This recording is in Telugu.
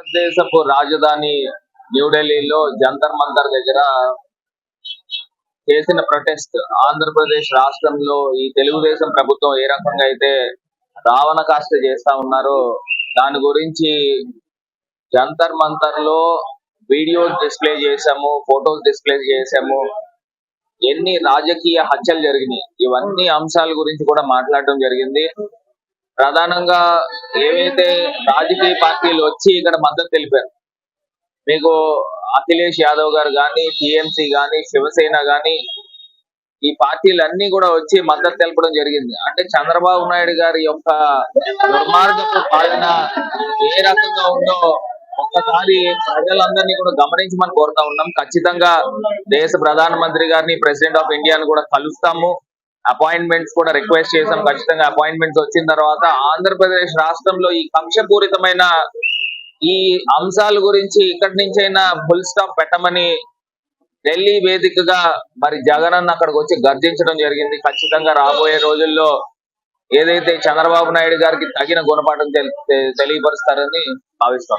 భారతదేశపు రాజధాని న్యూఢిల్లీలో జంతర్ మంతర్ దగ్గర చేసిన ప్రొటెస్ట్ ఆంధ్రప్రదేశ్ రాష్ట్రంలో ఈ తెలుగుదేశం ప్రభుత్వం ఏ రకంగా అయితే రావణ కాస్త చేస్తా ఉన్నారో దాని గురించి జంతర్ మంతర్లో వీడియోస్ డిస్ప్లే చేసాము ఫొటోస్ డిస్ప్లే చేశాము. ఎన్ని రాజకీయ హత్యలు జరిగినాయి. ఇవన్నీ అంశాల గురించి కూడా మాట్లాడడం జరిగింది. ప్రధానంగా ఏవైతే రాజకీయ పార్టీలు వచ్చి ఇక్కడ మద్దతు తెలిపారు మీకు అఖిలేష్ యాదవ్ గారు కానీ టిఎంసి కానీ శివసేన కానీ ఈ పార్టీలన్నీ కూడా వచ్చి మద్దతు తెలపడం జరిగింది. అంటే చంద్రబాబు నాయుడు గారి యొక్క దుర్మార్గపు పాలన ఏ రకంగా ఉందో ఒక్కసారి ప్రజలందరినీ కూడా గమనించమని కోరుతా ఉన్నాం. ఖచ్చితంగా దేశ ప్రధానమంత్రి గారిని ప్రెసిడెంట్ ఆఫ్ ఇండియాని కూడా కలుస్తాము. అపాయింట్మెంట్స్ కూడా రిక్వెస్ట్ చేసాం ఖచ్చితంగా. అపాయింట్మెంట్స్ వచ్చిన తర్వాత ఆంధ్రప్రదేశ్ రాష్ట్రంలో ఈ కక్షపూరితమైన ఈ అంశాల గురించి ఇక్కడి నుంచైనా ఫుల్ స్టాప్ పెట్టమని ఢిల్లీ వేదికగా మరి జగన్ అన్న అక్కడికి వచ్చి గర్జించడం జరిగింది. ఖచ్చితంగా రాబోయే రోజుల్లో ఏదైతే చంద్రబాబు నాయుడు గారికి తగిన గుణపాఠం తెలి- తెలియపరుస్తారని భావిస్తాం.